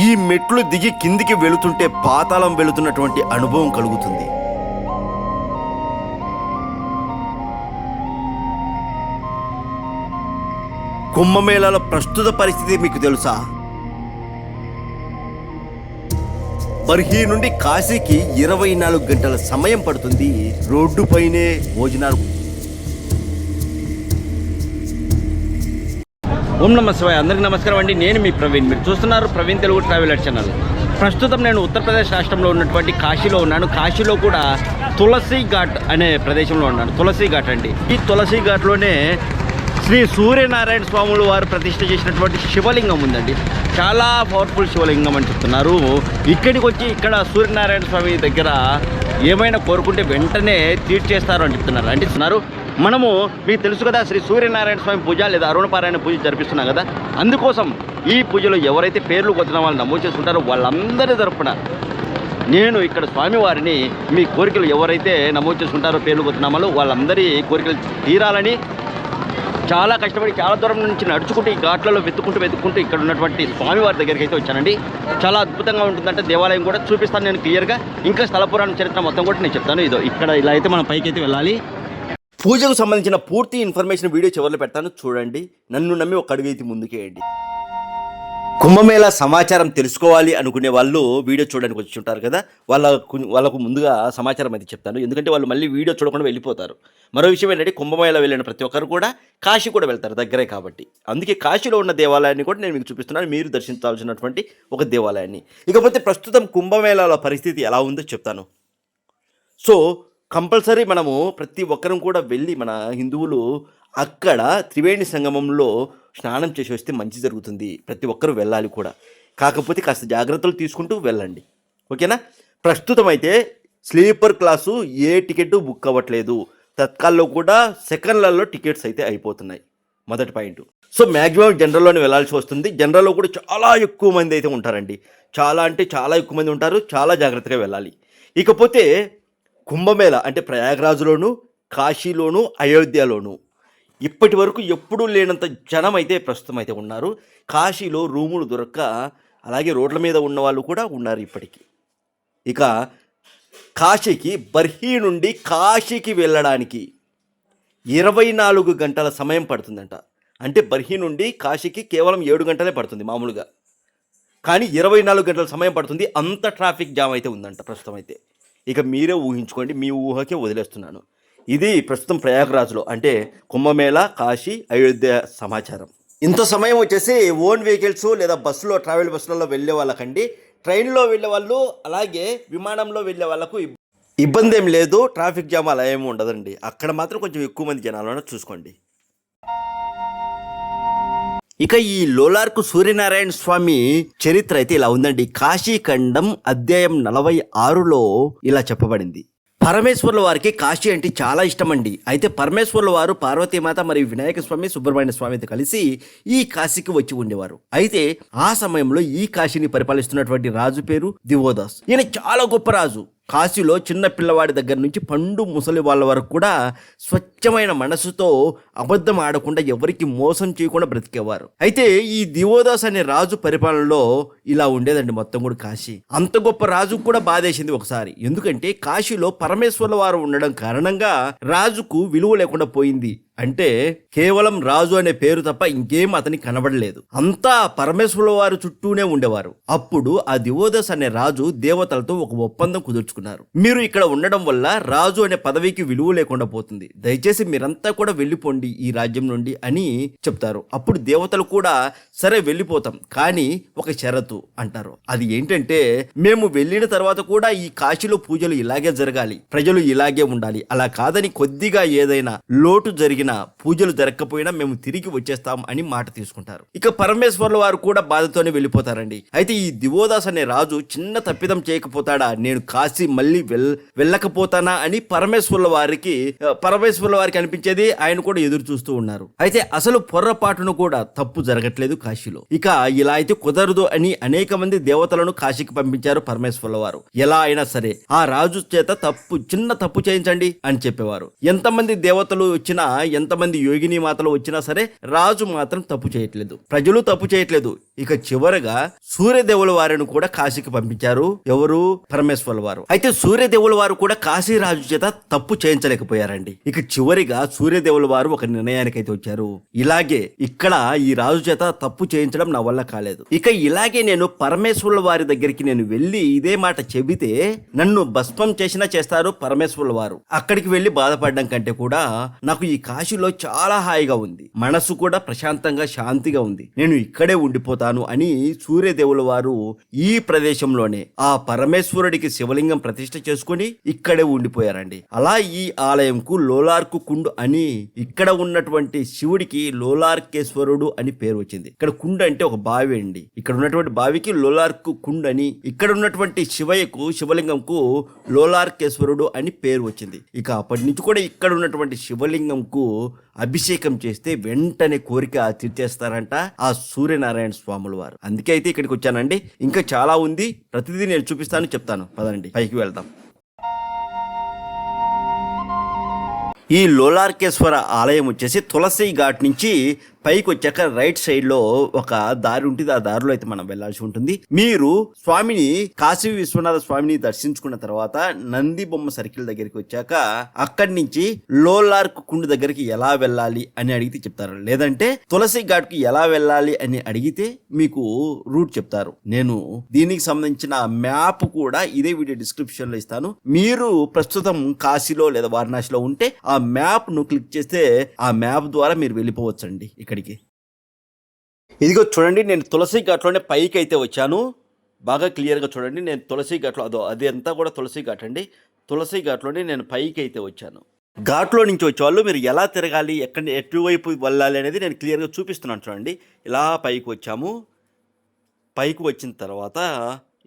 ఈ మెట్లు దిగి కిందికి వెళుతుంటే పాతాళం వెళుతున్నటువంటి అనుభవం కలుగుతుంది. కుంభమేళాల ప్రస్తుత పరిస్థితి మీకు తెలుసా? బర్హీ నుండి కాశీకి ఇరవై నాలుగు గంటల సమయం పడుతుంది. రోడ్డుపైనే భోజనాలు ఓం నమ శివాయ. అందరికీ నమస్కారం అండి. నేను మీ ప్రవీణ్. మీరు చూస్తున్నారు ప్రవీణ్ తెలుగు ట్రావెలర్ ఛానల్. ప్రస్తుతం నేను ఉత్తరప్రదేశ్ రాష్ట్రంలో ఉన్నటువంటి కాశీలో ఉన్నాను. కాశీలో కూడా తులసి ఘాట్ అనే ప్రదేశంలో ఉన్నాను. తులసి ఘాట్ అండి. ఈ తులసి ఘాట్లోనే శ్రీ సూర్యనారాయణ స్వాములు వారు ప్రతిష్ఠ చేసినటువంటి శివలింగం ఉందండి. చాలా పవర్ఫుల్ శివలింగం అని చెప్తున్నారు. ఇక్కడికి వచ్చి ఇక్కడ సూర్యనారాయణ స్వామి దగ్గర ఏమైనా కోరుకుంటే వెంటనే తీర్చేస్తారు అని చెప్తున్నారు. అంటే మనము మీకు తెలుసు కదా శ్రీ సూర్యనారాయణ స్వామి పూజ లేదా అరుణపారాయణ పూజ జరిపిస్తున్నాం కదా. అందుకోసం ఈ పూజలో ఎవరైతే పేర్లు కొత్తిన వాళ్ళు నమోదు చేసుకుంటారో వాళ్ళందరి తరపున నేను ఇక్కడ స్వామివారిని మీ కోరికలు ఎవరైతే నమోదు చేసుకుంటారో పేర్లు కొత్తినామాలు వాళ్ళందరి కోరికలు తీరాలని చాలా కష్టపడి చాలా దూరం నుంచి నడుచుకుంటూ ఈ ఘాట్లలో వెతుక్కుంటూ వెతుకుంటూ ఇక్కడ ఉన్నటువంటి స్వామివారి దగ్గరికి అయితే వచ్చానండి. చాలా అద్భుతంగా ఉంటుందంటే దేవాలయం కూడా చూపిస్తాను నేను క్లియర్గా. ఇంకా స్థలపురాణ చరిత్ర మొత్తం కూడా నేను చెప్తాను. ఇదో ఇక్కడ ఇలా అయితే మనం పైకి అయితే వెళ్ళాలి. పూజకు సంబంధించిన పూర్తి ఇన్ఫర్మేషన్ వీడియో చివరిలో పెడతాను. చూడండి. నన్ను నమ్మి ఒక అడుగైతే ముందుకేయండి. కుంభమేళ సమాచారం తెలుసుకోవాలి అనుకునే వాళ్ళు వీడియో చూడడానికి వచ్చి ఉంటారు కదా. వాళ్ళ వాళ్ళకు ముందుగా సమాచారం అయితే చెప్తాను. ఎందుకంటే వాళ్ళు మళ్ళీ వీడియో చూడకుండా వెళ్ళిపోతారు. మరో విషయం ఏంటంటే కుంభమేళ వెళ్ళిన ప్రతి ఒక్కరు కూడా కాశీ కూడా వెళ్తారు దగ్గరే కాబట్టి. అందుకే కాశీలో ఉన్న దేవాలయాన్ని కూడా నేను మీకు చూపిస్తున్నాను. మీరు దర్శించాల్సినటువంటి ఒక దేవాలయాన్ని. ఇకపోతే ప్రస్తుతం కుంభమేళాల పరిస్థితి ఎలా ఉందో చెప్తాను. సో కంపల్సరీ మనము ప్రతి ఒక్కరం కూడా వెళ్ళి మన హిందువులు అక్కడ త్రివేణి సంగమంలో స్నానం చేసి వస్తే మంచి జరుగుతుంది. ప్రతి ఒక్కరు వెళ్ళాలి కూడా. కాకపోతే కాస్త జాగ్రత్తలు తీసుకుంటూ వెళ్ళండి. ఓకేనా? ప్రస్తుతం అయితే స్లీపర్ క్లాసు ఏ టికెట్ బుక్ అవ్వట్లేదు. తత్కాల్లో కూడా సెకండ్లలో టికెట్స్ అయితే అయిపోతున్నాయి. మొదటి పాయింట్. సో మ్యాక్సిమం జనరల్లోనే వెళ్ళాల్సి వస్తుంది. జనరల్లో కూడా చాలా ఎక్కువ మంది అయితే ఉంటారండి. చాలా అంటే చాలా ఎక్కువ మంది ఉంటారు. చాలా జాగ్రత్తగా వెళ్ళాలి. ఇకపోతే కుంభమేళ అంటే ప్రయాగరాజులోను కాశీలోను అయోధ్యలోను. ఇప్పటి వరకు ఎప్పుడూ లేనంత జనం అయితే ప్రస్తుతం అయితే ఉన్నారు. కాశీలో రూములు దొరక్క అలాగే రోడ్ల మీద ఉన్న వాళ్ళు కూడా ఉన్నారు ఇప్పటికీ. ఇక కాశీకి బర్హీ నుండి కాశీకి వెళ్ళడానికి ఇరవై నాలుగు గంటల సమయం పడుతుందంట. అంటే బర్హీ నుండి కాశీకి కేవలం ఏడు గంటలే పడుతుంది మామూలుగా. కానీ ఇరవై నాలుగు గంటల సమయం పడుతుంది. అంత ట్రాఫిక్ జామ్ అయితే ఉందంట ప్రస్తుతం అయితే ఇక మీరే ఊహించుకోండి మీ ఊహకే వదిలేస్తున్నాను. ఇది ప్రస్తుతం ప్రయాగరాజ్లో అంటే కుంభమేళ కాశీ అయోధ్య సమాచారం. ఇంత సమయం వచ్చేసి ఓన్ వెహికల్స్ లేదా బస్సులో ట్రావెల్ బస్సులలో వెళ్ళే వాళ్ళకండి. ట్రైన్లో వెళ్ళే వాళ్ళు అలాగే విమానంలో వెళ్ళే వాళ్ళకు ఇబ్- ఇబ్బంది ఏం లేదు ట్రాఫిక్ జామ్ అలా ఏమి ఉండదండి. అక్కడ మాత్రం కొంచెం ఎక్కువ మంది జనాలను చూసుకోండి. ఇక ఈ లోలార్కు సూర్యనారాయణ స్వామి చరిత్ర అయితే ఇలా ఉందండి. కాశీఖండం అధ్యాయం నలభై ఆరులో ఇలా చెప్పబడింది. పరమేశ్వర్ల వారికి కాశీ అంటే చాలా ఇష్టం అండి అయితే పరమేశ్వర్ల వారు పార్వతీమాత మరియు వినాయక స్వామి సుబ్రహ్మణ్య స్వామితో కలిసి ఈ కాశీకి వచ్చి ఉండేవారు. అయితే ఆ సమయంలో ఈ కాశీని పరిపాలిస్తున్నటువంటి రాజు పేరు దివోదాస్. ఈయన చాలా గొప్ప రాజు. కాశీలో చిన్న పిల్లవాడి దగ్గర నుంచి పండు ముసలి వాళ్ళ వరకు కూడా స్వచ్ఛమైన మనసుతో అబద్ధం ఆడకుండా ఎవరికి మోసం చేయకుండా బ్రతికేవారు. అయితే ఈ దివోదాస్ అనే రాజు పరిపాలనలో ఇలా ఉండేదండి మొత్తం కూడా కాశీ. అంత గొప్ప రాజు కూడా బాధేసింది ఒకసారి. ఎందుకంటే కాశీలో పరమేశ్వర్ల వారు ఉండడం కారణంగా రాజుకు విలువ లేకుండా పోయింది. అంటే కేవలం రాజు అనే పేరు తప్ప ఇంకేం అతనికి కనబడలేదు. అంతా పరమేశ్వరుల వారు చుట్టూనే ఉండేవారు. అప్పుడు ఆ దివోదస్ అనే రాజు దేవతలతో ఒక ఒప్పందం కుదుర్చుకున్నారు. మీరు ఇక్కడ ఉండడం వల్ల రాజు అనే పదవికి విలువ లేకుండా పోతుంది. దయచేసి మీరంతా కూడా వెళ్ళిపోండి ఈ రాజ్యం నుండి అని చెప్తారు. అప్పుడు దేవతలు కూడా సరే వెళ్ళిపోతాం కానీ ఒక షరతు అంటారు. అది ఏంటంటే మేము వెళ్ళిన తర్వాత కూడా ఈ కాశీలో పూజలు ఇలాగే జరగాలి. ప్రజలు ఇలాగే ఉండాలి. అలా కాదని కొద్దిగా ఏదైనా లోటు జరిగిన పూజలు జరగకపోయినా మేము తిరిగి వచ్చేస్తాం అని మాట తీసుకుంటారు. ఇక పరమేశ్వర్ల వారు కూడా బాధతోనే వెళ్ళిపోతారండి. అయితే ఈ దివోదాస్ అనే రాజు చిన్న తప్పిదం చేయకపోతాడా? నేను కాశీ మళ్ళీ వెల్ వెళ్ళకపోతానా? అని పరమేశ్వర్ల వారికి పరమేశ్వర్ల వారికి అనిపించేది ఆయన కూడా ఎదురు చూస్తూ ఉన్నారు. అయితే అసలు పొర్రపాటును కూడా తప్పు జరగట్లేదు కాశీలో. ఇక ఇలా అయితే కుదరదు అని అనేక మంది దేవతలను కాశీకి పంపించారు పరమేశ్వర్ల వారు. ఎలా అయినా సరే ఆ రాజు చేత తప్పు చిన్న తప్పు చేయించండి అని చెప్పేవారు. ఎంతమంది దేవతలు వచ్చినా ఎంతమంది యోగిని మాతలు వచ్చినా సరే రాజు మాత్రం తప్పు చేయట్లేదు. ప్రజలు తప్పు చేయట్లేదు. ఇక చివరగా సూర్యదేవుల వారిని కూడా కాశీకి పంపించారు ఎవరు? పరమేశ్వరుల వారు. అయితే సూర్యదేవుల వారు కూడా కాశీ రాజు చేత తప్పు చేయించలేకపోయారండి. ఇక చివరిగా సూర్యదేవుల వారు ఒక నిర్ణయానికి అయితే వచ్చారు. ఇలాగే ఇక్కడ ఈ రాజు చేత తప్పు చేయించడం నా వల్ల కాలేదు. ఇక ఇలాగే నేను పరమేశ్వరుల వారి దగ్గరికి నేను వెళ్ళి ఇదే మాట చెబితే నన్ను భస్మం చేసినా చేస్తారు పరమేశ్వరుల వారు. అక్కడికి వెళ్ళి బాధపడడం కంటే కూడా నాకు ఈ కాశీలో చాలా హాయిగా ఉంది. మనసు కూడా ప్రశాంతంగా శాంతిగా ఉంది. నేను ఇక్కడే ఉండిపోతాను అని సూర్యదేవుల వారు ఈ ప్రదేశంలోనే ఆ పరమేశ్వరుడికి శివలింగం ప్రతిష్ఠ చేసుకుని ఇక్కడే ఉండిపోయారండి. అలా ఈ ఆలయంకు లోలార్కు కుండు అని ఇక్కడ ఉన్నటువంటి శివుడికి లోలార్కేశ్వరుడు అని పేరు వచ్చింది. ఇక్కడ కుండు అంటే ఒక బావి అండి. ఇక్కడ ఉన్నటువంటి బావికి లోలార్కు కుండు అని ఇక్కడ ఉన్నటువంటి శివయ్యకు శివలింగంకు లోలార్కేశ్వరుడు అని పేరు వచ్చింది. ఇక అప్పటి నుంచి కూడా ఇక్కడ ఉన్నటువంటి శివలింగంకు అభిషేకం చేస్తే వెంటనే కోరిక తీర్చేస్తారంట ఆ సూర్యనారాయణ స్వాముల వారు. అందుకే అయితే ఇక్కడికి వచ్చానండి. ఇంకా చాలా ఉంది. ప్రతిదీ నేను చూపిస్తాను చెప్తాను. పదండి పైకి వెళ్దాం. ఈ లోలార్కేశ్వర ఆలయం వచ్చేసి తులసి ఘాట్ నుంచి పైకి వచ్చాక రైట్ సైడ్లో ఒక దారి ఉంటుంది. ఆ దారిలో అయితే మనం వెళ్ళాల్సి ఉంటుంది. మీరు స్వామిని కాశీ విశ్వనాథ స్వామిని దర్శించుకున్న తర్వాత నంది బొమ్మ సర్కిల్ దగ్గరికి వచ్చాక అక్కడి నుంచి లోలార్క్ కుండు దగ్గరికి ఎలా వెళ్ళాలి అని అడిగితే చెప్తారు. లేదంటే తులసి ఘాట్కి ఎలా వెళ్ళాలి అని అడిగితే మీకు రూట్ చెప్తారు. నేను దీనికి సంబంధించిన మ్యాప్ కూడా ఇదే వీడియో డిస్క్రిప్షన్లో ఇస్తాను. మీరు ప్రస్తుతం కాశీలో లేదా వారణాసిలో ఉంటే ఆ మ్యాప్ను క్లిక్ చేస్తే ఆ మ్యాప్ ద్వారా మీరు వెళ్ళిపోవచ్చండి. ఇక్కడికి. ఇదిగో చూడండి నేను తులసి ఘాట్లోనే పైకి అయితే వచ్చాను. బాగా క్లియర్గా చూడండి నేను తులసి ఘాట్లో అదో అది అంతా కూడా తులసి ఘాట్ అండి. తులసి ఘాట్లోనే నేను పైకి అయితే వచ్చాను. ఘాట్లో నుంచి వచ్చేవాళ్ళు మీరు ఎలా తిరగాలి ఎక్కడ ఎటువైపు వెళ్ళాలి అనేది నేను క్లియర్గా చూపిస్తున్నాను చూడండి. ఇలా పైకి వచ్చాము. పైకి వచ్చిన తర్వాత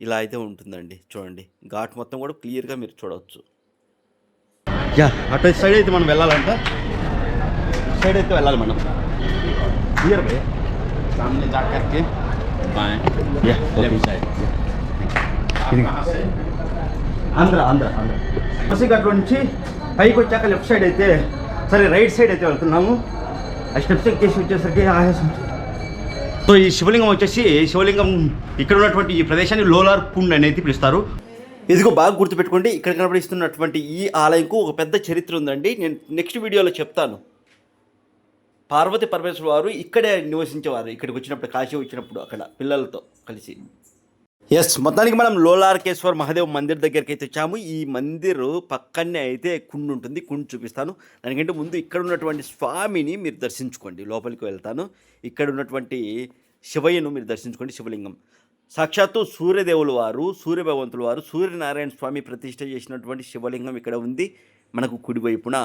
ఇలా అయితే ఉంటుందండి చూడండి. ఘాట్ మొత్తం కూడా క్లియర్గా మీరు చూడవచ్చు. యా అటు సైడ్ అయితే మనం వెళ్ళాలంట. సైడ్ అయితే వెళ్ళాలి మనం. క్లియర్ భయ్యా सामने जा करके बाएं yeah left side Andhra Andhra Andhra తులసిఘాట్లో నుంచి పైకి వచ్చాక లెఫ్ట్ సైడ్ అయితే సరే రైట్ సైడ్ అయితే వెళ్తున్నాము ఆ స్టెప్స్ ఎక్కేసి వచ్చేసరికి ఆయాసం సో ఈ శివలింగం వచ్చేసి శివలింగం ఇక్కడ ఉన్నటువంటి ఈ ప్రదేశాన్ని లోలార్ కుండ్ అనేది పిలుస్తారు ఇదిగో బాగా గుర్తుపెట్టుకోండి ఇక్కడ కనబడిస్తున్నటువంటి ఈ ఆలయంకు ఒక పెద్ద చరిత్ర ఉందండి నేను నెక్స్ట్ వీడియోలో చెప్తాను పార్వతి పరమేశ్వర వారు ఇక్కడే నివసించేవారు. ఇక్కడికి వచ్చినప్పుడు కాశీ వచ్చినప్పుడు అక్కడ పిల్లలతో కలిసి. ఎస్ మొత్తానికి మనం లోలార్కేశ్వర్ మహాదేవ్ మందిర్ దగ్గరికి అయితే వచ్చాము. ఈ మందిర్ పక్కనే అయితే కుండు ఉంటుంది. కుండు చూపిస్తాను. దానికంటే ముందు ఇక్కడ ఉన్నటువంటి స్వామిని మీరు దర్శించుకోండి. లోపలికి వెళ్తాను. ఇక్కడ ఉన్నటువంటి శివయ్యను మీరు దర్శించుకోండి. శివలింగం. సాక్షాత్తు సూర్యదేవుల వారు సూర్యభగవంతుల వారు సూర్యనారాయణ స్వామి ప్రతిష్ట చేసినటువంటి శివలింగం ఇక్కడ ఉంది. మనకు కుడివైపున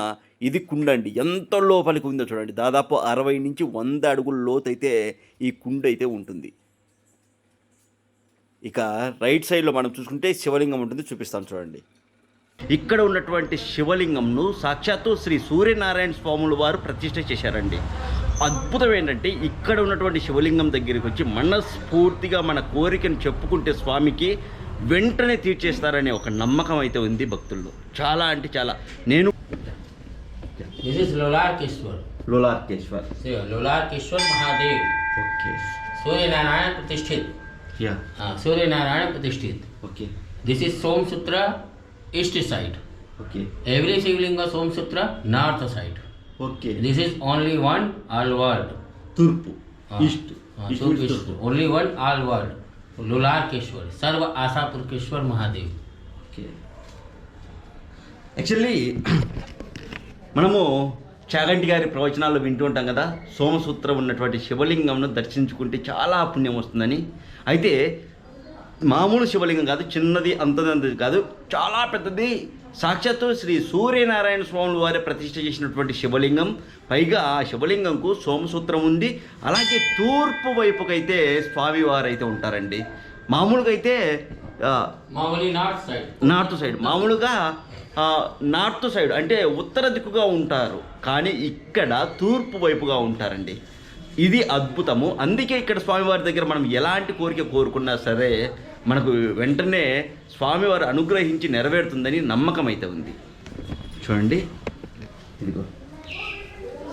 ఇది కుండండి. ఎంత లోపలికి ఉందో చూడండి. దాదాపు అరవై నుంచి వంద అడుగుల లోతైతే ఈ కుండ అయితే ఉంటుంది. ఇక రైట్ సైడ్లో మనం చూసుకుంటే శివలింగం ఉంటుంది చూపిస్తాను చూడండి. ఇక్కడ ఉన్నటువంటి శివలింగంను సాక్షాత్తు శ్రీ సూర్యనారాయణ స్వాముల వారు ప్రతిష్ట చేశారండి. అద్భుతం ఏంటంటే ఇక్కడ ఉన్నటువంటి శివలింగం దగ్గరికి వచ్చి మనస్ఫూర్తిగా మన కోరికను చెప్పుకుంటే స్వామికి వెంటనే తీర్చేస్తారనే ఒక నమ్మకం అయితే ఉంది భక్తుల్లో. చాలా అంటే చాలా. నేను ఇస్ లోలార్కేశ్వర్ లోలార్కేశ్వర్ లోలార్కేశ్వర్ మహాదేవ్ ఓకే సూర్యనారాయణ ప్రతిష్ఠిత్ yeah Suryanarayana ప్రతిష్ఠిత్ okay this is somasutra east side okay every Shivalinga somasutra north side okay this is only one all world తూర్పు east only one all world Lolarkeshwar సర్వ ఆశాపురకేశ్వర్ మహాదేవ్ ఓకే యాక్చువల్లీ మనము చాగంటి గారి ప్రవచనాలు వింటూ ఉంటాం కదా? సోమసూత్రం ఉన్నటువంటి శివలింగంను దర్శించుకుంటే చాలా పుణ్యం వస్తుందని. అయితే మామూలు శివలింగం కాదు చిన్నది అంతది అంతది కాదు చాలా పెద్దది సాక్షాత్తు శ్రీ సూర్యనారాయణ స్వాముల వారి ప్రతిష్ట చేసినటువంటి శివలింగం. పైగా ఆ శివలింగంకు సోమసూత్రం ఉంది. అలాగే తూర్పు వైపుకైతే స్వామివారైతే ఉంటారండి. మామూలుగా అయితే నార్త్ సైడ్. మామూలుగా నార్త్ సైడ్ అంటే ఉత్తర దిక్కుగా ఉంటారు. కానీ ఇక్కడ తూర్పు వైపుగా ఉంటారండి. ఇది అద్భుతము. అందుకే ఇక్కడ స్వామివారి దగ్గర మనం ఎలాంటి కోరిక కోరుకున్నా సరే మనకు వెంటనే స్వామివారు అనుగ్రహించి నెరవేరుతుందని నమ్మకం అయితే ఉంది. చూడండి. ఇదిగో.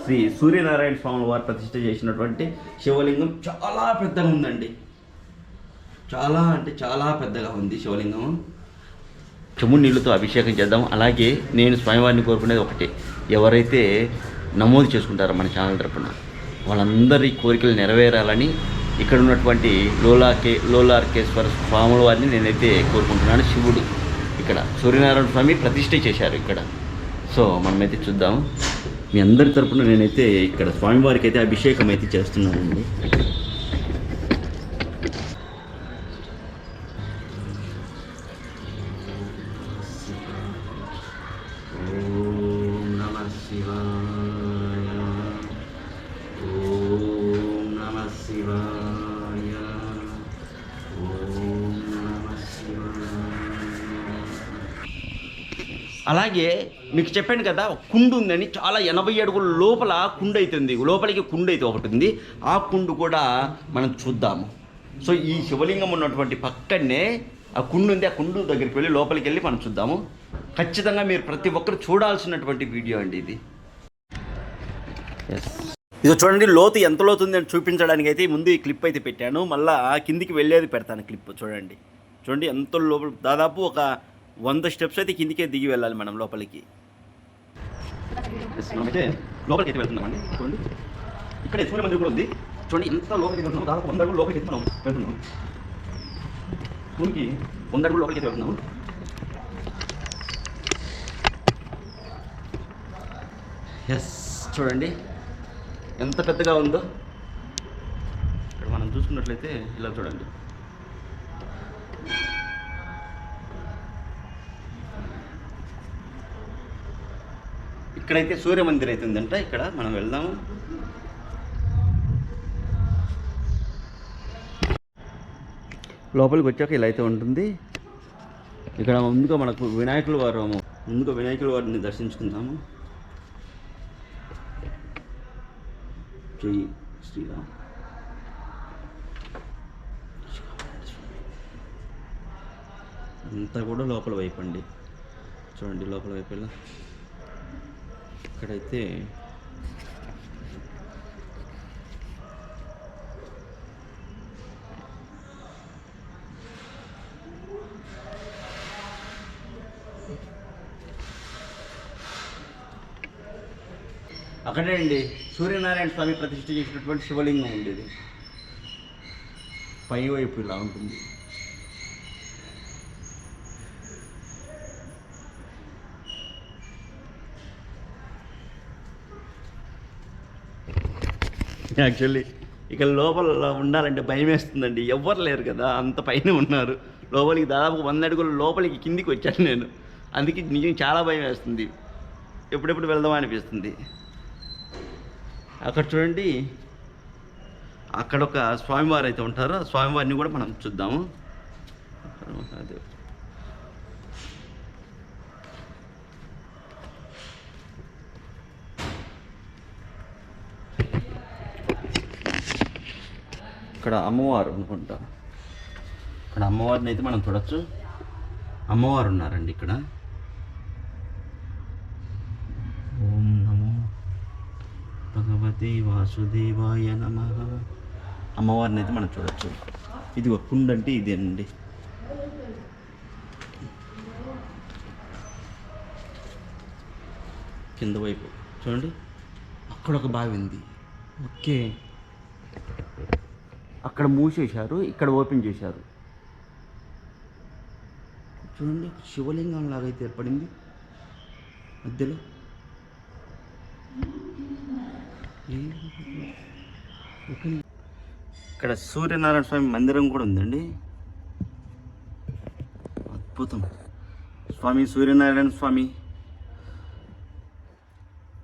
శ్రీ సూర్యనారాయణ స్వామి వారు ప్రతిష్ఠ చేసినటువంటి శివలింగం చాలా పెద్దగా ఉందండి. చాలా అంటే చాలా పెద్దగా ఉంది శివలింగం. చెము నీళ్ళతో అభిషేకం చేద్దాం అలాగే నేను స్వామివారిని కోరుకునేది ఒకటి. ఎవరైతే నమోదు చేసుకుంటారో మన ఛానల్ తరపున వాళ్ళందరి కోరికలు నెరవేరాలని ఇక్కడ ఉన్నటువంటి లోలాకే లోలార్కేశ్వర స్వాముల వారిని నేనైతే కోరుకుంటున్నాను. శివుడు ఇక్కడ సూర్యనారాయణ స్వామి ప్రతిష్ఠ చేశారు ఇక్కడ. సో మనమైతే చూద్దాం. మీ అందరి తరపున నేనైతే ఇక్కడ స్వామివారికి అయితే అభిషేకం అయితే చేస్తున్నానండి. మీకు చెప్పాను కదా కుండు ఉందని చాలా ఎనభై అడుగుల లోపల కుండు అవుతుంది లోపలికి కుండు అయితే ఒకటి ఉంది. ఆ కుండు కూడా మనం చూద్దాము. సో ఈ శివలింగం ఉన్నటువంటి పక్కనే ఆ కుండు ఉంది. ఆ కుండు దగ్గరికి వెళ్ళి లోపలికి వెళ్ళి మనం చూద్దాము. ఖచ్చితంగా మీరు ప్రతి ఒక్కరు చూడాల్సినటువంటి వీడియో అండి ఇది. ఇది చూడండి లోతు ఎంత లోతు ఉంది అని చూపించడానికి అయితే ముందు ఈ క్లిప్ అయితే పెట్టాను. మళ్ళీ కిందికి వెళ్ళేది పెడతాను క్లిప్ చూడండి. చూడండి ఎంత లోపల దాదాపు ఒక వంద స్టెప్స్ అయితే కిందికే దిగి వెళ్ళాలి మనం లోపలికి. అయితే లోపలికి అయితే వెళ్తున్నామండి. చూడండి. ఇక్కడ సూర్య మందిరం కూడా ఉంది. చూడండి ఎంత లోపలికి వెళ్తున్నాం. దాదాపు వంద అడుగులు లోపలికి అయితే మనం వెళ్తున్నాం. భూమికి వంద అడుగులు లోపలికి అయితే వెళ్తున్నాం. ఎస్ చూడండి. ఎంత పెద్దగా ఉందో. ఇక్కడ మనం చూసుకున్నట్లయితే ఇలా చూడండి. ఇక్కడైతే సూర్య మందిర్ అయితే ఉందంట ఇక్కడ మనం వెళ్దాము. లోపలికి వచ్చాక ఇలా అయితే ఉంటుంది. ఇక్కడ ముందుగా మనకు వినాయకుల వారు ముందుగా వినాయకుల వారిని దర్శించుకుందాము. జై శ్రీరామ్. అంతా కూడా లోపల వైపు అండి. చూడండి లోపల వైపు వెళ్ళా ఇక్కడైతే అక్కడే అండి. సూర్యనారాయణ స్వామి ప్రతిష్ఠ చేసినటువంటి శివలింగం ఉండేది పై వైపు ఇలా ఉంటుంది. యాక్చువల్లీ. ఇక లోపల ఉండాలంటే భయం వేస్తుందండి ఎవ్వరు లేరు కదా అంత పైన ఉన్నారు. లోపలికి దాదాపు వంద అడుగుల లోపలికి కిందికి వచ్చాను నేను. అందుకే నిజం చాలా భయం వేస్తుంది ఎప్పుడెప్పుడు వెళ్దామా అనిపిస్తుంది. అక్కడ చూడండి. అక్కడ ఒక స్వామివారు అయితే ఉంటారు. ఆ స్వామివారిని కూడా మనం చూద్దాము. అదే ఇక్కడ అమ్మవారు అనుకుంటా. ఇక్కడ అమ్మవారిని అయితే మనం చూడొచ్చు. అమ్మవారు ఉన్నారండి ఇక్కడ. ఓం నమో భగవతి వాసుదేవాయ నమ. అమ్మవారిని అయితే మనం చూడొచ్చు. ఇది ఒక కుండ అంటే ఇదేనండి. కింద వైపు. చూడండి. అక్కడ ఒక బావి ఉంది. ఓకే. అక్కడ మూసేశారు ఇక్కడ ఓపెన్ చేశారు. చూడండి శివలింగం లాగా అయితే ఏర్పడింది. మధ్యలో. ఇక్కడ సూర్యనారాయణ స్వామి మందిరం కూడా ఉందండి. అద్భుతం. స్వామి సూర్యనారాయణ స్వామి.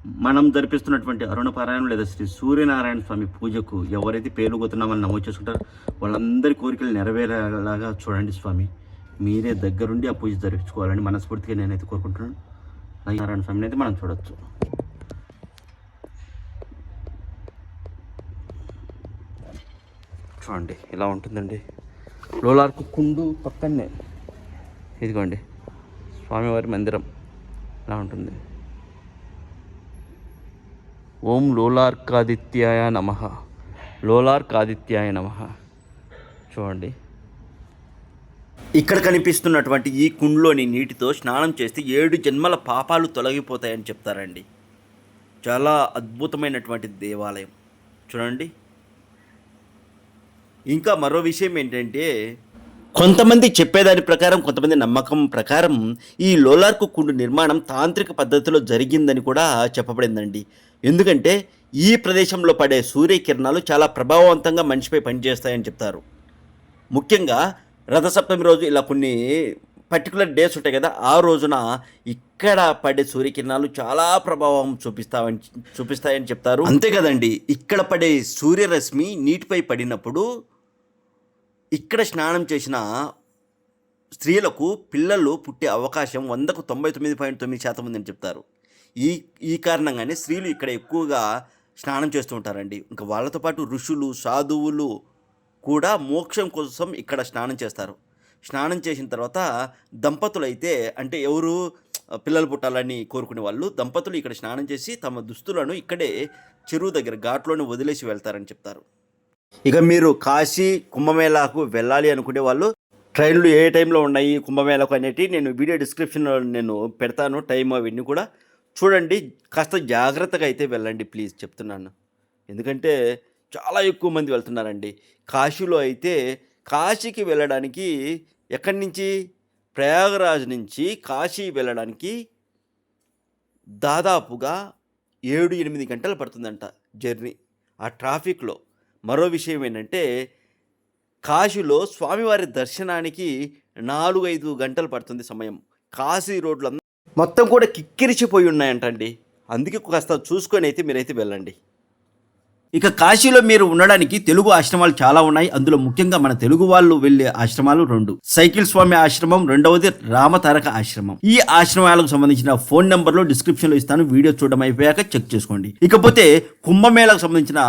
మనం జరిపిస్తున్నటువంటి అరుణపారాయణం లేదా శ్రీ సూర్యనారాయణ స్వామి పూజకు ఎవరైతే పేర్లు పోతున్నామని నమోదు చేసుకుంటారో వాళ్ళందరి కోరికలు నెరవేరేలాగా చూడండి స్వామి. మీరే దగ్గరుండి ఆ పూజ జరిపించుకోవాలని మనస్ఫూర్తిగా నేనైతే కోరుకుంటున్నాను. నారాయణ స్వామిని అయితే మనం చూడొచ్చు. చూడండి ఇలా ఉంటుందండి? లోలార్కు కుండు పక్కనే ఇదిగోండి స్వామివారి మందిరం. ఇలా ఉంటుంది? ఓం లోలార్కాదిత్యాయ నమ. లోలార్కాదిత్యాయ నమ. చూడండి. ఇక్కడ కనిపిస్తున్నటువంటి ఈ కుండ్లోని నీటితో స్నానం చేస్తే ఏడు జన్మల పాపాలు తొలగిపోతాయని చెప్తారండి. చాలా అద్భుతమైనటువంటి దేవాలయం. చూడండి. ఇంకా మరో విషయం ఏంటంటే కొంతమంది చెప్పేదాని ప్రకారం కొంతమంది నమ్మకం ప్రకారం ఈ లోలార్కు కుండు నిర్మాణం తాంత్రిక పద్ధతిలో జరిగిందని కూడా చెప్పబడిందండి. ఎందుకంటే ఈ ప్రదేశంలో పడే సూర్యకిరణాలు చాలా ప్రభావవంతంగా మనిషిపై పనిచేస్తాయని చెప్తారు. ముఖ్యంగా రథసప్తమి రోజు ఇలా కొన్ని పర్టికులర్ డేస్ ఉంటాయి కదా ఆ రోజున ఇక్కడ పడే సూర్యకిరణాలు చాలా ప్రభావం చూపిస్తామని చూపిస్తాయని చెప్తారు. అంతే కదండి ఇక్కడ పడే సూర్యరశ్మి నీటిపై పడినప్పుడు ఇక్కడ స్నానం చేసిన స్త్రీలకు పిల్లలు పుట్టే అవకాశం వందకు తొంభై తొమ్మిది పాయింట్ తొమ్మిది శాతం ఉందని చెప్తారు. ఈ ఈ కారణంగానే స్త్రీలు ఇక్కడ ఎక్కువగా స్నానం చేస్తూ ఉంటారండి ఇంకా వాళ్ళతో పాటు ఋషులు సాధువులు కూడా మోక్షం కోసం ఇక్కడ స్నానం చేస్తారు. స్నానం చేసిన తర్వాత దంపతులు అయితే అంటే ఎవరు పిల్లలు పుట్టాలని కోరుకునే వాళ్ళు దంపతులు ఇక్కడ స్నానం చేసి తమ దుస్తులను ఇక్కడే చెరువు దగ్గర ఘాట్లోనే వదిలేసి వెళ్తారని చెప్తారు. ఇక మీరు కాశీ కుంభమేళాకు వెళ్ళాలి అనుకునే వాళ్ళు ట్రైన్లు ఏ టైంలో ఉన్నాయి కుంభమేళాకు అనేటివి నేను వీడియో డిస్క్రిప్షన్లో నేను పెడతాను టైం అవన్నీ కూడా. చూడండి కాస్త జాగ్రత్తగా అయితే వెళ్ళండి ప్లీజ్ చెప్తున్నాను. ఎందుకంటే చాలా ఎక్కువ మంది వెళ్తున్నారండి. కాశీలో అయితే కాశీకి వెళ్ళడానికి ఎక్కడి నుంచి? ప్రయాగరాజ్ నుంచి కాశీ వెళ్ళడానికి దాదాపుగా ఏడు ఎనిమిది గంటలు పడుతుందంట జర్నీ ఆ ట్రాఫిక్లో. మరో విషయం ఏంటంటే కాశీలో స్వామివారి దర్శనానికి నాలుగు ఐదు గంటలు పడుతుంది సమయం. కాశీ రోడ్లు మొత్తం కూడా కిక్కిరిచిపోయి ఉన్నాయంటండి. అందుకే కాస్త చూసుకొని అయితే మీరైతే వెళ్ళండి. ఇక కాశీలో మీరు ఉండడానికి తెలుగు ఆశ్రమాలు చాలా ఉన్నాయి. అందులో ముఖ్యంగా మన తెలుగు వాళ్ళు వెళ్ళే ఆశ్రమాలు రెండు. సైకిల్ స్వామి ఆశ్రమం రెండవది రామతారక ఆశ్రమం. ఈ ఆశ్రమాలకు సంబంధించిన ఫోన్ నెంబర్లో డిస్క్రిప్షన్లో ఇస్తాను. వీడియో చూడడం అయిపోయాక చెక్ చేసుకోండి. ఇకపోతే కుంభమేళకు సంబంధించిన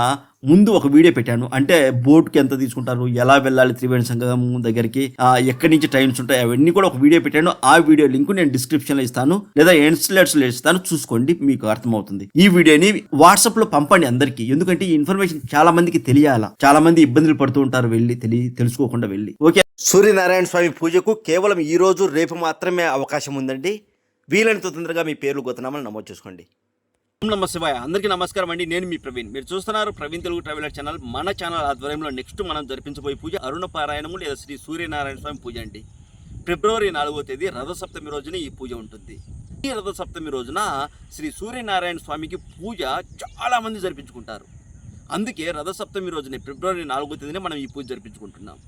ముందు ఒక వీడియో పెట్టాను. అంటే బోట్కి ఎంత తీసుకుంటారు ఎలా వెళ్ళాలి త్రివేణి సంగమం దగ్గరికి ఆ, ఎక్కడి నుంచి ట్రైన్స్ ఉంటాయి అవన్నీ కూడా ఒక వీడియో పెట్టాను. ఆ వీడియో లింక్ నేను డిస్క్రిప్షన్లో ఇస్తాను లేదా ఎన్స్లెట్స్లో ఇస్తాను చూసుకోండి మీకు అర్థమవుతుంది. ఈ వీడియోని వాట్సాప్లో పంపండి అందరికీ. ఎందుకంటే ఈ ఇన్ఫర్మేషన్ చాలా మందికి తెలియాలా చాలా మంది ఇబ్బందులు పడుతూ ఉంటారు వెళ్ళి తెలియ తెలుసుకోకుండా వెళ్ళి. ఓకే. సూర్యనారాయణ స్వామి పూజకు కేవలం ఈ రోజు రేపు మాత్రమే అవకాశం ఉందండి. వీలైనంత తొందరగా మీ పేర్లు గొత్తనామని నమోదు చేసుకోండి. నమ శివాయ. అందరికీ నమస్కారం అండి. నేను మీ ప్రవీణ్. మీరు చూస్తున్నారు ప్రవీణ్ తెలుగు ట్రావెలర్ ఛానల్. మన ఛానల్ ఆధ్వర్యంలో నెక్స్ట్ మనం జరిపించబోయే పూజ అరుణ పారాయణము లేదా శ్రీ సూర్యనారాయణ స్వామి పూజ అండి. ఫిబ్రవరి నాలుగో తేదీ రథసప్తమి రోజున ఈ పూజ ఉంటుంది. ఈ రథసప్తమి రోజున శ్రీ సూర్యనారాయణ స్వామికి పూజ చాలామంది జరిపించుకుంటారు. అందుకే రథసప్తమి రోజున ఫిబ్రవరి నాలుగో తేదీనే మనం ఈ పూజ జరిపించుకుంటున్నాం.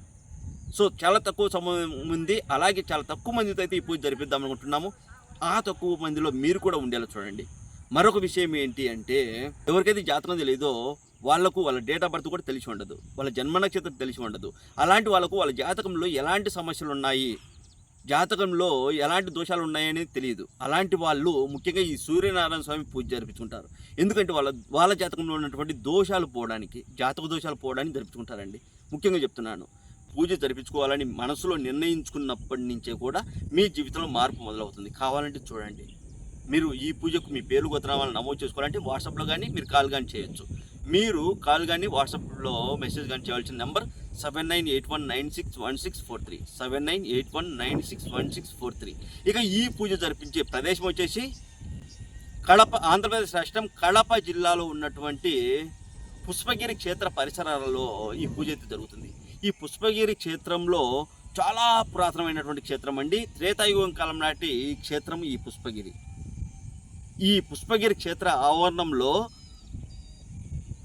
సో చాలా తక్కువ సమయం ఉంది. అలాగే చాలా తక్కువ మందితో అయితే ఈ పూజ జరిపిద్దాం అనుకుంటున్నాము. ఆ తక్కువ మందిలో మీరు కూడా ఉండేలా చూడండి. మరొక విషయం ఏంటి అంటే ఎవరికైతే జాతకం తెలియదో వాళ్ళకు వాళ్ళ డేట్ ఆఫ్ బర్త్ కూడా తెలిసి ఉండదు. వాళ్ళ జన్మ నక్షత్రం తెలిసి ఉండదు. అలాంటి వాళ్ళకు వాళ్ళ జాతకంలో ఎలాంటి సమస్యలు ఉన్నాయి? జాతకంలో ఎలాంటి దోషాలు ఉన్నాయనేది తెలియదు. అలాంటి వాళ్ళు ముఖ్యంగా ఈ సూర్యనారాయణ స్వామి పూజ జరిపించుకుంటారు. ఎందుకంటే వాళ్ళ వాళ్ళ జాతకంలో ఉన్నటువంటి దోషాలు పోవడానికి జాతక దోషాలు పోవడానికి జరిపించుకుంటారండి. ముఖ్యంగా చెప్తున్నాను. పూజ జరిపించుకోవాలని మనసులో నిర్ణయించుకున్నప్పటి నుంచే కూడా మీ జీవితంలో మార్పు మొదలవుతుంది. కావాలంటే చూడండి. మీరు ఈ పూజకు మీ పేరు గోత్రాలను నమోదు చేసుకోవాలంటే వాట్సాప్లో కానీ మీరు కాల్ కానీ చేయొచ్చు. మీరు కాల్ కానీ వాట్సాప్లో మెసేజ్ కానీ చేయాల్సిన number seven nine eight one nine six one six four three seven nine eight one nine six one six four three ఇక ఈ పూజ జరిపించే ప్రదేశం వచ్చేసి కడప ఆంధ్రప్రదేశ్ రాష్ట్రం కడప జిల్లాలో ఉన్నటువంటి పుష్పగిరి క్షేత్ర పరిసరాలలో ఈ పూజ అయితే జరుగుతుంది. ఈ పుష్పగిరి క్షేత్రంలో చాలా పురాతనమైనటువంటి క్షేత్రం అండి. త్రేతాయుగం కాలం నాటి ఈ క్షేత్రం ఈ పుష్పగిరి. ఈ పుష్పగిరి క్షేత్ర ఆవరణంలో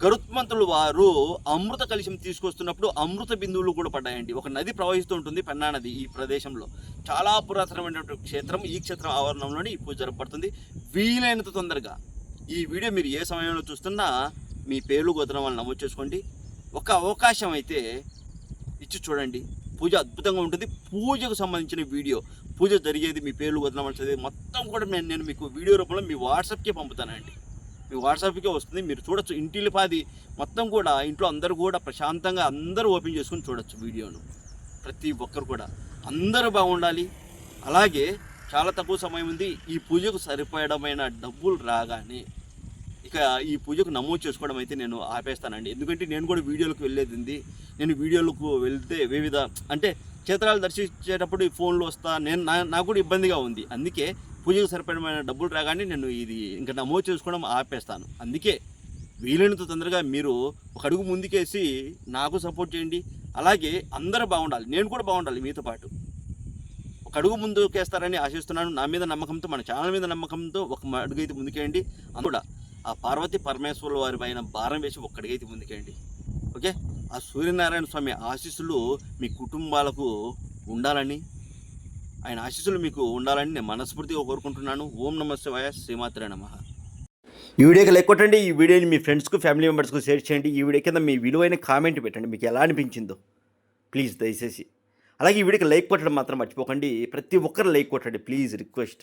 గరుత్మంతులు వారు అమృత కలుషం తీసుకొస్తున్నప్పుడు అమృత బిందువులు కూడా పడ్డాయండి. ఒక నది ప్రవహిస్తూ ఉంటుంది పెన్నా నది ఈ ప్రదేశంలో. చాలా పురాతనమైనటువంటి క్షేత్రం ఈ క్షేత్రం ఆవరణంలోనే ఈ పూజ జరపబడుతుంది. వీలైనంత తొందరగా ఈ వీడియో మీరు ఏ సమయంలో చూస్తున్నా మీ పేర్లు గోత్రం వాళ్ళు నమోదు చేసుకోండి. ఒక అవకాశం అయితే ఇచ్చి చూడండి. పూజ అద్భుతంగా ఉంటుంది. పూజకు సంబంధించిన వీడియో. పూజ జరిగేది మీ పేర్లు వదలమని చదివి మొత్తం కూడా నేను నేను మీకు వీడియో రూపంలో మీ వాట్సాప్కే పంపుతానండి. మీ వాట్సాప్కే వస్తుంది. మీరు చూడొచ్చు. ఇంటిల్లిపాది మొత్తం కూడా ఇంట్లో అందరూ కూడా ప్రశాంతంగా అందరూ ఓపెన్ చేసుకుని చూడొచ్చు వీడియోను. ప్రతి ఒక్కరు కూడా. అందరూ బాగుండాలి. అలాగే చాలా తక్కువ సమయం ఉంది. ఈ పూజకు సరిపోయడమైన డబ్బులు రాగానే ఈ పూజకు నమోదు చేసుకోవడం అయితే నేను ఆపేస్తానండి. ఎందుకంటే నేను కూడా వీడియోలకు వెళ్ళేది ఉంది. నేను వీడియోలకు వెళ్తే వివిధ అంటే క్షేత్రాలు దర్శించేటప్పుడు ఈ ఫోన్లో వస్తా నేను నా నాకు కూడా ఇబ్బందిగా ఉంది. అందుకే పూజకు సరిపడమైన డబ్బులు రాగానే నేను ఇది ఇంకా నమోదు చేసుకోవడం ఆపేస్తాను. అందుకే వీలైనంత తొందరగా మీరు ఒక అడుగు ముందుకేసి నాకు సపోర్ట్ చేయండి. అలాగే అందరూ బాగుండాలి. నేను కూడా బాగుండాలి మీతో పాటు. ఒక అడుగు ముందుకేస్తారని ఆశిస్తున్నాను. నా మీద నమ్మకంతో మన ఛానల్ మీద నమ్మకంతో ఒక అడుగు అయితే ముందుకేయండి అందుకూడా ఆ పార్వతి పరమేశ్వరుల వారి పైన భారం వేసి ఒక్కడికైతే ముందుకేయండి. ఓకే? ఆ సూర్యనారాయణ స్వామి ఆశీస్సులు మీ కుటుంబాలకు ఉండాలని ఆయన ఆశీస్సులు మీకు ఉండాలని నేను మనస్ఫూర్తిగా కోరుకుంటున్నాను. ఓం నమ శివాయ శ్రీమాత్రే నమ. ఈ వీడియోకి లైక్ కొట్టండి ఈ వీడియోని మీ ఫ్రెండ్స్కు ఫ్యామిలీ మెంబర్స్కు షేర్ చేయండి. ఈ వీడియో కింద మీ విలువైన కామెంట్ పెట్టండి. మీకు ఎలా అనిపించిందో. ప్లీజ్ దయచేసి. అలాగే ఈ వీడియోకి లైక్ కొట్టడం మాత్రం మర్చిపోకండి. ప్రతి ఒక్కరు లైక్ కొట్టండి. Please request.